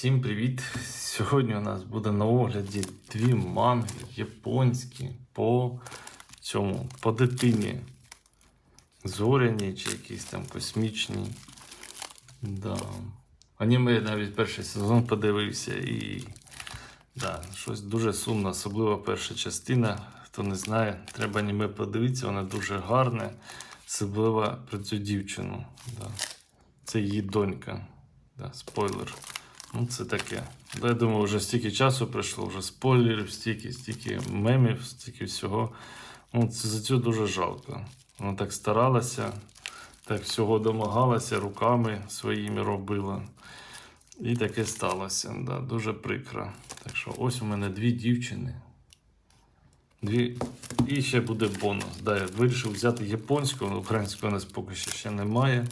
Всім привіт! Сьогодні у нас буде на огляді дві манги японські по цьому, по дитині. Зоряні чи якісь там космічні. Да. Аніме я навіть перший сезон подивився і да, щось дуже сумно, особливо перша частина. Хто не знає, треба аніме подивитися, воно дуже гарне, особливо про цю дівчину. Да. Це її донька. Да, спойлер. Ну, це таке. Да, я думаю, вже стільки часу пройшло, вже спойлерів, стільки, стільки мемів, стільки всього. Ну, це, за це дуже жалко. Вона так старалася, так всього домагалася, руками своїми робила. І таке сталося. Да, дуже прикро. Так що ось у мене дві дівчини. Дві... І ще буде бонус. Да, я вирішив взяти японську, української у нас поки що ще немає.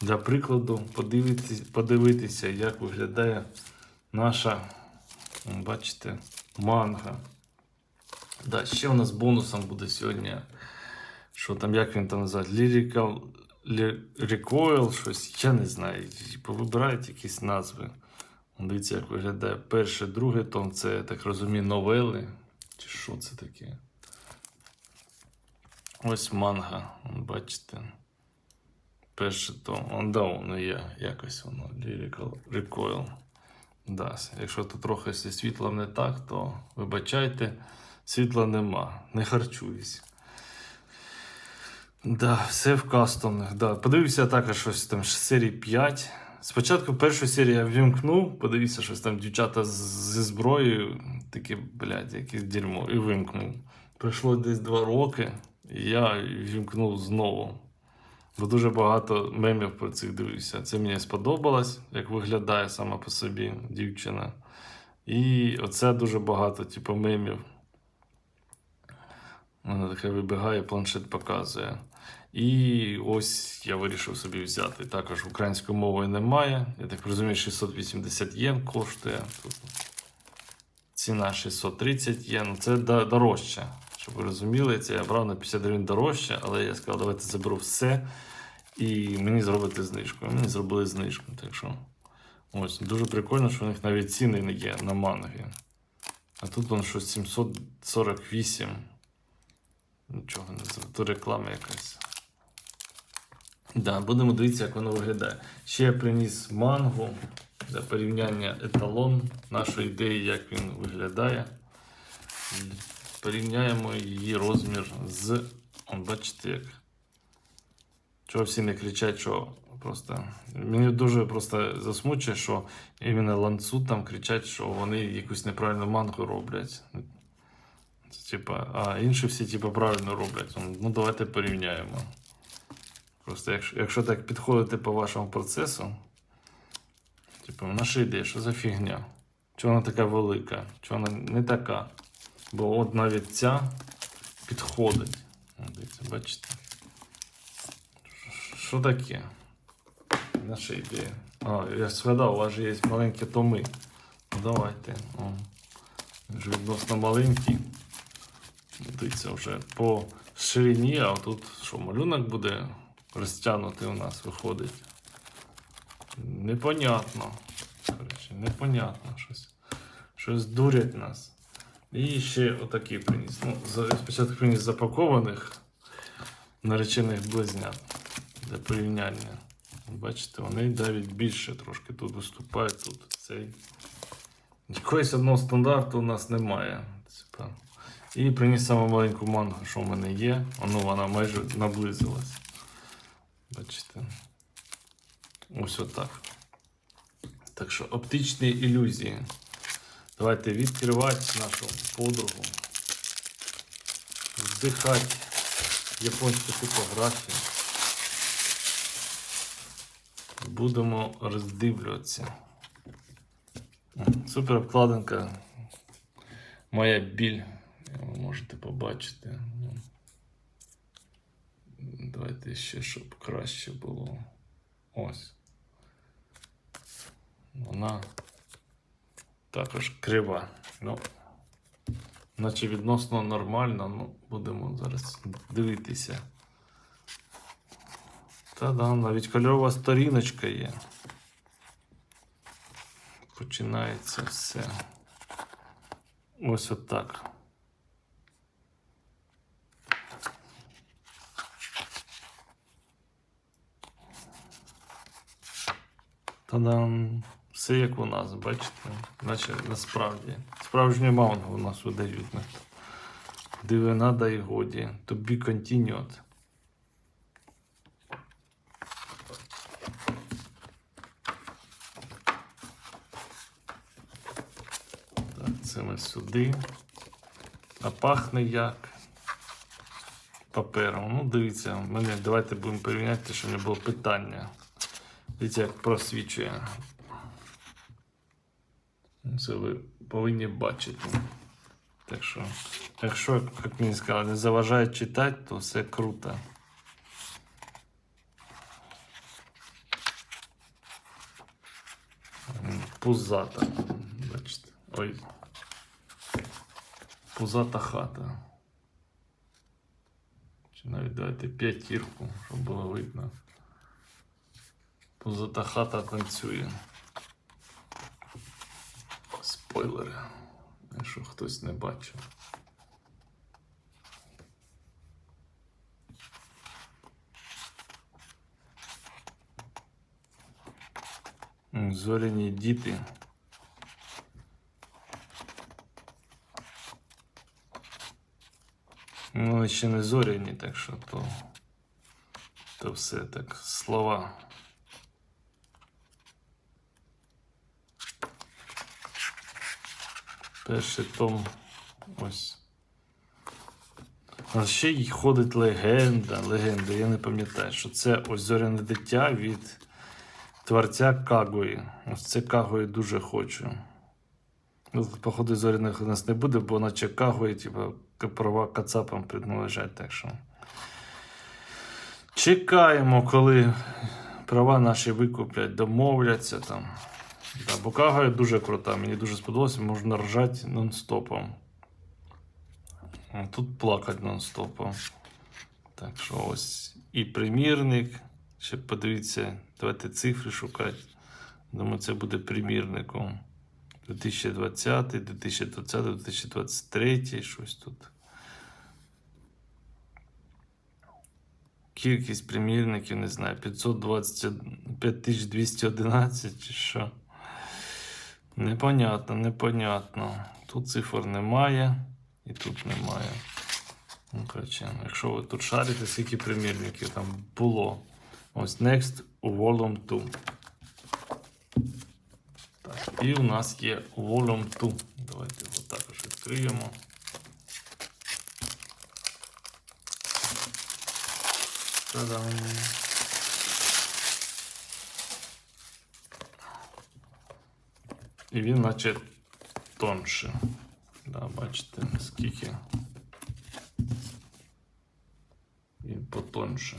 Для прикладу, подивитися, подивитися, як виглядає наша, бачите, манга. Да, ще у нас бонусом буде сьогодні. Що там, як він там називає? Lyrical Ly- Recoil, щось, я не знаю. Типу, вибирають якісь назви. Дивіться, як виглядає перший, другий том, це, я так розумію, новели. Чи що це таке? Ось манга, бачите. Перше то он да, воно є якось воно Lyrical Recoil. Да. Якщо тут трохи зі світлом не так, то вибачайте, світла нема, не харчуюсь. Да, все в кастомних. Да. Подивився також щось там серії 5. Спочатку першу серію я вимкнув, подивився, щось там дівчата зі зброєю, таке, блядь, якесь дерьмо, і вимкнув. Пройшло десь два роки, і я вимкнув знову. Бо дуже багато мемів про цих дивився. Це мені сподобалось, як виглядає сама по собі дівчина. І оце дуже багато, типу, мемів. Вона таке вибігає, планшет показує. І ось я вирішив собі взяти. Також української мови немає. Я так розумію, 680 єн коштує. Ціна 630 єн. Це дорожче. Щоб ви розуміли, це я брав на 50 гривень дорожче, але я сказав, давайте заберу все і мені зробити знижку. І Мені зробили знижку. Так що ось дуже прикольно, що у них навіть ціни не є на манги. А тут воно щось 748. Нічого не знаю. То реклама якась. Да, будемо дивитися, як воно виглядає. Ще я приніс мангу для порівняння еталон нашої ідеї, як він виглядає. Порівняємо її розмір з. Он, бачите, як. Чого всі не кричать, що просто. Мені дуже просто засмучує, що іменно ланцу там кричать, що вони якусь неправильну мангу роблять. Це, типа, а інші всі типа, правильно роблять. Ну, давайте порівняємо. Просто якщо, якщо так підходити по вашому процесу, типу, наша ідея, що за фігня? Чого вона така велика? Чого вона не така? Бо от навіть ця підходить. Дивіться, бачите? Що таке? Наша ідея. А, я згадав, у вас же є маленькі томи. Ну, давайте. О. Він відносно маленький. Дивіться, вже по ширині, а тут що, малюнок буде розтягнутий у нас виходить. Непонятно. Коротше, непонятно щось. Щось дурять нас. І ще отакий приніс. Ну, спочатку приніс запакованих наречених близнят для порівняння. Бачите, вони навіть більше трошки тут виступають, тут цей. Якогось одного стандарту у нас немає. І приніс саму маленьку мангу, що в мене є. Ну, вона майже наблизилась. Бачите. Ось отак. Так що оптичні ілюзії. Давайте відкривати нашу подругу. Вдихати японську типографію. Будемо роздивлюватися. Супер обкладинка. Моя біль. Ви можете побачити. Давайте ще, щоб краще було. Ось. Вона також крива. Ну, наче відносно нормально, ну, будемо зараз дивитися. Та да, навіть кольорова сторіночка є. починається все. Ось отак. Та-дам! Все як у нас, бачите? Наче насправді. Справжнє манго у нас видають. Диви надо і годі. Continued. Так, це ми сюди. А пахне як папером. Ну, дивіться, мене давайте будемо порівняти, щоб не було питання. Дивіться, як просвічує. Це ви повинні бачити. Так що, якщо, як мені сказали, не заважає читати, то все круто. Пузата. Бачите. Ой. Пузата хата. Чи навіть давайте п'ятірку, щоб було видно. Пузата хата танцює. Спойлери. Якщо хтось не бачив. Зоряні діти. Ну, ще не зоряні, так що то, то все так слова. Перший том ось. А ще й ходить легенда, легенда, я не пам'ятаю, що це ось зоряне дитя від творця Кагої. Ось це Кагої дуже хочу. Ну, Походу, зоряних у нас не буде, бо наче Кагої, типу, права кацапам принадлежать, так що. Чекаємо, коли права наші викуплять, домовляться там. Да, бо Кагая дуже крута, мені дуже сподобалося, можна ржати нон-стопом. Тут плакати нон-стопом. Так що ось і примірник. Ще подивіться, давайте цифри шукати. Думаю, це буде примірником. 2020, 2020, 2023, щось тут. Кількість примірників, не знаю, 520, 5211 чи що. Непонятно, непонятно. Тут цифр немає і тут немає. Ну, коротше, якщо ви тут шарите, скільки примірників там було. Ось Next Volume 2. Так, і у нас є Volume 2. Давайте його також відкриємо. Та-дам! І він наче тонше. Да, бачите, наскільки він потонше.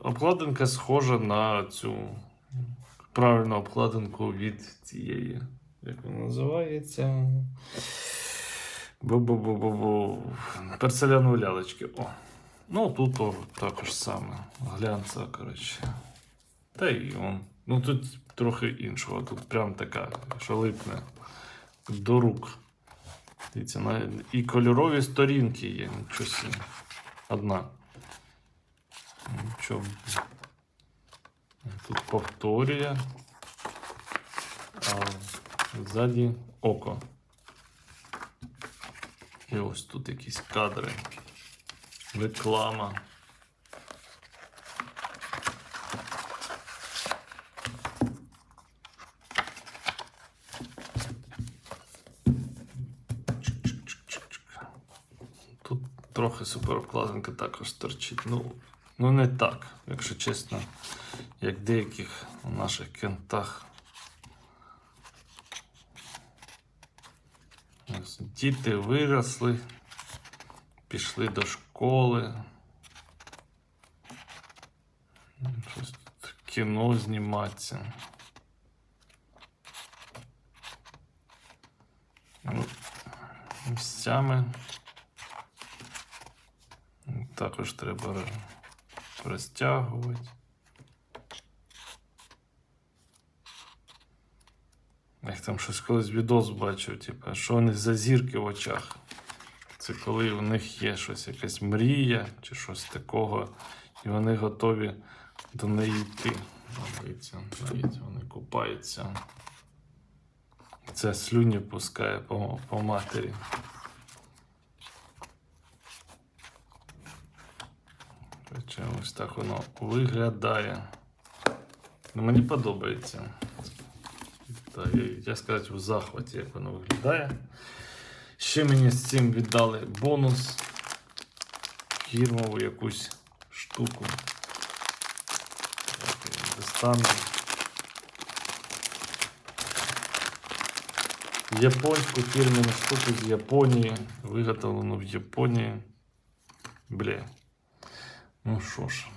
Обкладинка схожа на цю правильну обкладинку від цієї. Як вона називається? Бу-бу-бу-бу-бу. Перцелянові лялечки. О. Ну, тут також саме. Глянцева, коротше. Та й он. Ну тут трохи іншого. Тут прям така, що до рук. Дивіться, на... і кольорові сторінки є. Собі. Одна. Нічого. Тут повторює. А ззаді око. І ось тут якісь кадри. Реклама. Трохи суперобкладинка також торчить. Ну, ну не так, якщо чесно, як деяких у наших кентах. Діти виросли, пішли до школи. Щось тут кіно зніматися. Ну, також треба розтягувати. як там щось колись відос бачив, типу, що вони за зірки в очах. Це коли у них є щось, якась мрія чи щось такого, і вони готові до неї йти. Дивіться, вони купаються. Це слюні пускає по, по матері. Хоча ось так воно виглядає. Ну, мені подобається. Та, я, сказати в захваті, як воно виглядає. Ще мені з цим віддали бонус. Фірмову якусь штуку. Достану. Японську фірменну штуку з Японії. Виготовлену в Японії. Бля. Ну що ж,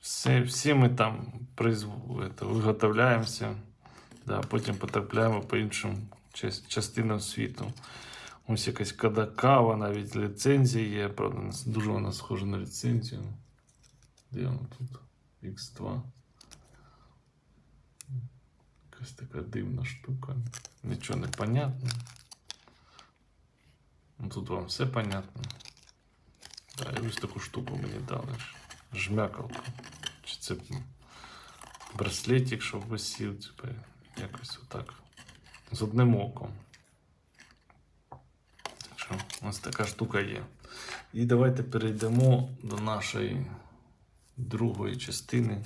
всі, всі ми там призв... это, виготовляємося, да, потім потрапляємо по іншим час- частинам світу. Ось якась кадакава, навіть ліцензія є, правда, не с- дуже вона схожа на ліцензію. Де вона тут? X2. Якась така дивна штука. Нічого не понятно. Ну, тут вам все понятно. Да, і ось таку штуку мені дали. Жмякалку. Чи це браслетик, щоб висів, типу, якось отак. З одним оком. Так що ось така штука є. І давайте перейдемо до нашої другої частини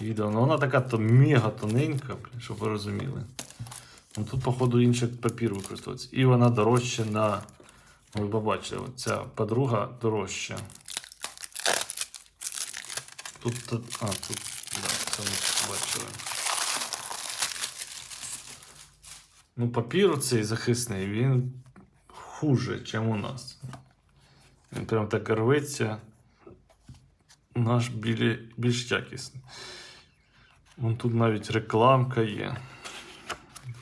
відео. Ну, вона така то мега тоненька, щоб ви розуміли. Ну, тут, походу, інший папір використовується. І вона дорожча на. Ви побачили, ця подруга дорожча. Тут, а, тут, да, це ми бачили. Ну, папір цей захисний, він хуже, ніж у нас. Він прям так рветься. Наш білі, більш якісний. Вон тут навіть рекламка є.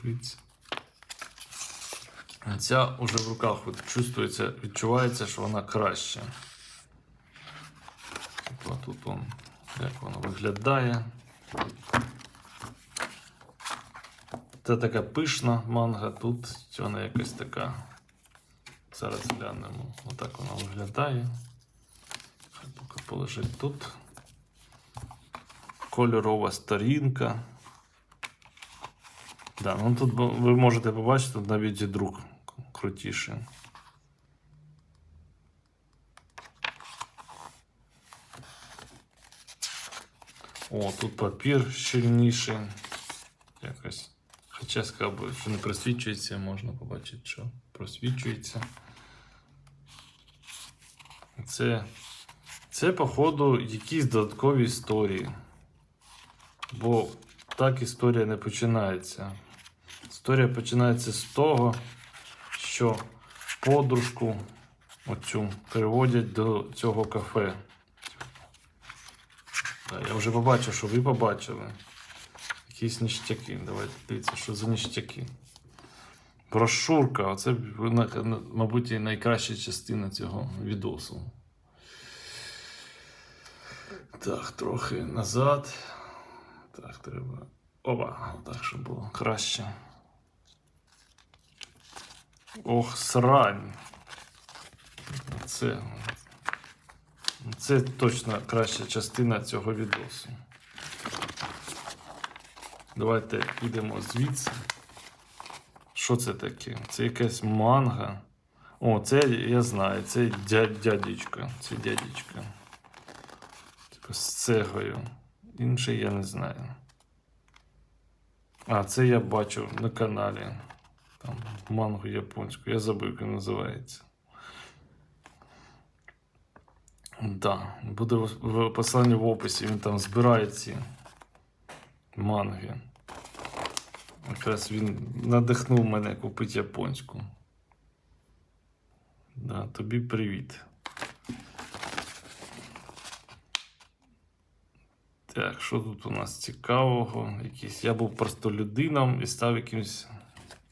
Дивіться. Ця уже в руках чувствується, відчувається, що вона краща. Тут он, як воно виглядає. Це така пишна манга, тут вона якась така. Зараз глянемо. Отак вона виглядає. Хай поки полежить тут. Кольорова сторінка. Да, ну тут ви можете побачити навіть і друк крутіший. О, тут папір щільніший. Якось. Хоча би, що не просвічується, можна побачити, що просвічується. Це, це, походу, якісь додаткові історії. Бо так історія не починається. Історія починається з того, що подружку оцю переводять до цього кафе. Так, я вже побачив, що ви побачили. Якісь ніштяки. Давайте дивіться, що за ніштяки. Брошурка. Оце, мабуть, найкраща частина цього відосу. Так, трохи назад. Так, треба. Оба, так, щоб було краще. Ох, срань. Це. Це точно краща частина цього відосу. Давайте підемо звідси. Що це таке? Це якась манга. О, це я знаю, це дя- дядечка. Це дядечка. Типу з цегою. Інше я не знаю. А, це я бачив на каналі. Там мангу японську. Я забув, як він називається. Да, буде в посиланні в описі. Він там збирає ці манги. Якраз він надихнув мене купити японську. Да, тобі привіт. Так, що тут у нас цікавого? Якийсь... Я був простолюдином і став якимось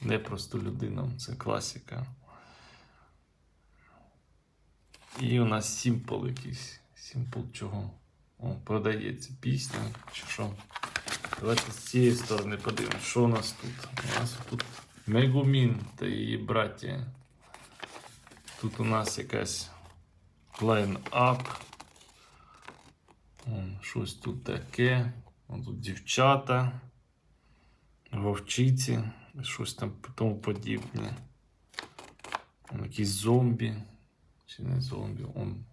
непростолюдином. Це класика. І у нас сімпл якийсь. Сімпл чого? О, продається пісня чи що. Давайте з цієї сторони подивимось, що у нас тут. У нас тут Мегумін та її браття. Тут у нас якась лайн-ап. Щось тут таке. Вон Тут дівчата, вовчиці, щось там тому подібне. Якісь зомбі. Чи не зомбі? Он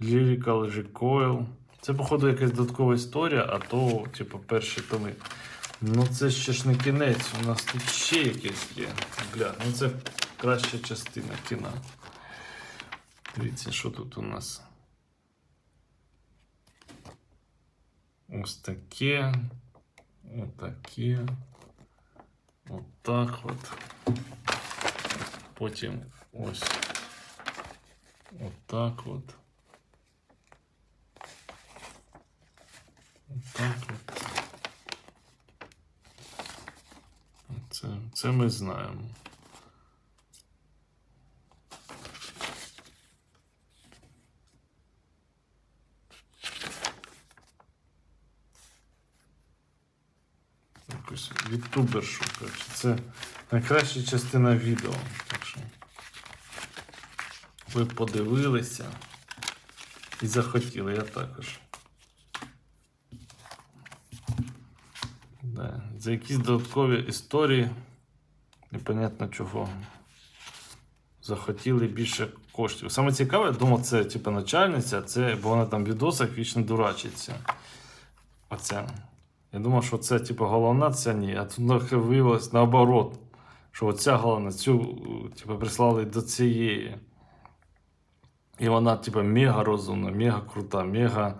Lyrical Recoil. Це, походу, якась додаткова історія, а то, типу, перші томи. Ну, це ще ж не кінець, у нас тут ще якесь є. Бля, ну це краща частина кіна. Дивіться, що тут у нас. Ось таке. Отаке. Отак от. Потім ось. Отак от. Отак от. Це, це ми знаємо. Якось ютубершу, коротше. Це найкраща частина відео. Так що ви подивилися і захотіли, я також. Да. За якісь додаткові історії, непонятно чого. Захотіли більше коштів. Саме цікаве, я думав, це типу начальниця, це, бо вона там в відосах вічно дурачиться. Оця. Я думав, що це типу головна, це ні. А тут виявилось наоборот. Що оця головна, цю типу, прислали до цієї. І вона, типу, мега розумна, мега крута, мега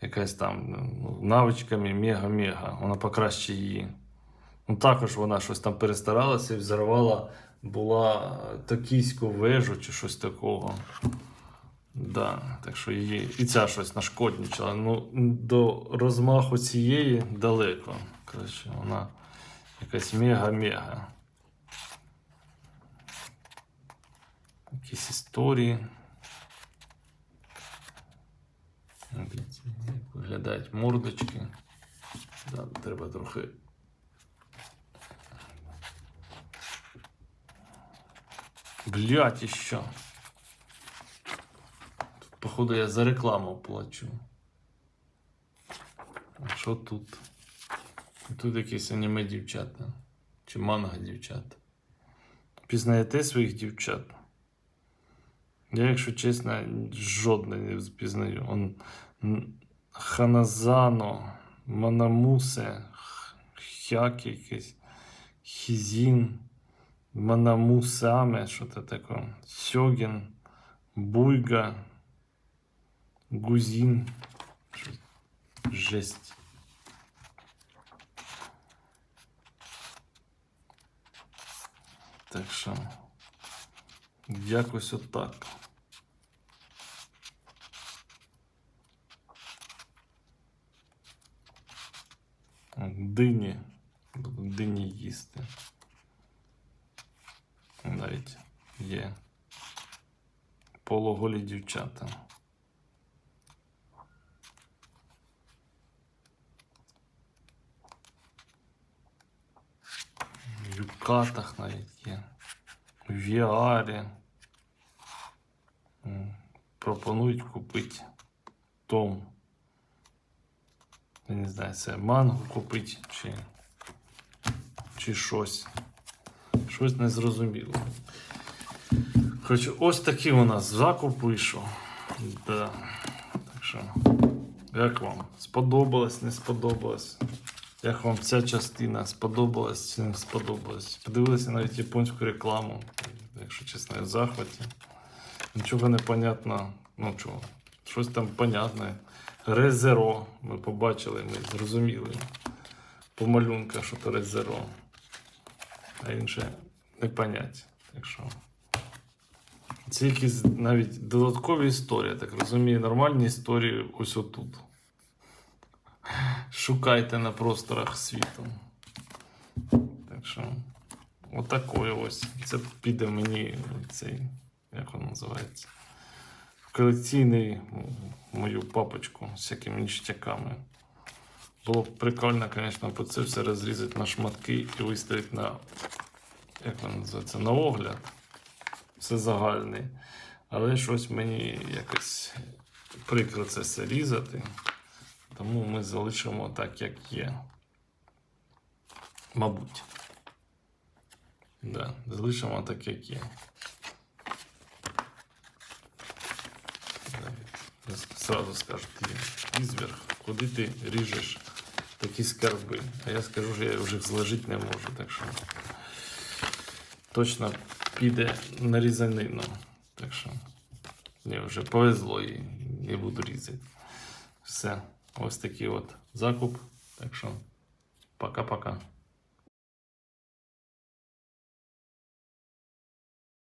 якась там ну, навичками мега-мега. Вона покраще її. Ну, також вона щось там перестаралася і взорвала була токійську вежу чи щось такого. Да, так що її і ця щось нашкодничала. Ну, до розмаху цієї далеко. Коротше, вона якась мега-мега. Якісь історії. Дивіться, як виглядають мордочки. Да, треба трохи. Блять, і що? Походу, я за рекламу плачу. А що тут? Тут якісь аніме дівчата. Чи манга дівчата. Пізнаєте своїх дівчат? Я, якщо чесно, жодне не впізнаю. Ханазано, Манамусе, Хяк якийсь, Хізін, Манамусаме, що це таке, Сьогін, Буйга, Гузін. Жесть. Так що, якось отак. Дині. Буду дині їсти. Навіть є пологолі дівчата. В юкатах навіть є. В. М, Пропонують купити том. Я не знаю, це мангу купити чи, чи щось. Щось незрозуміло. Коротше, ось такий у нас закуп вийшов. Да. Так що, як вам? Сподобалось, не сподобалось? Як вам ця частина сподобалась чи не сподобалась? Подивилися навіть японську рекламу, якщо чесно, в захваті. Нічого не понятно. Ну чого, щось там понятне. Резеро. Ми побачили, ми зрозуміли. По малюнках, що то резеро. А інше не понять. Так. Це якісь навіть додаткові історії, так розумію, нормальні історії ось отут. Шукайте на просторах світу. Так що, отакої ось. Це піде мені цей, як він називається, колекційний мою папочку з всякими ніштяками. Було б прикольно, звісно, по це все розрізати на шматки і виставити на, як воно називається, на огляд. Все загальний. Але щось мені якось прикро це все різати. Тому ми залишимо так, як є. Мабуть. Да, залишимо так, як є. Да. Я с- Сразу скажуть, «Ти, ізверг, куди ти ріжеш такі скарби? А я скажу, що я вже їх зложити не можу, так що точно піде на різанину. Так що мені вже повезло і не буду різати. Все. Ось такий от закуп. Так що пока-пока.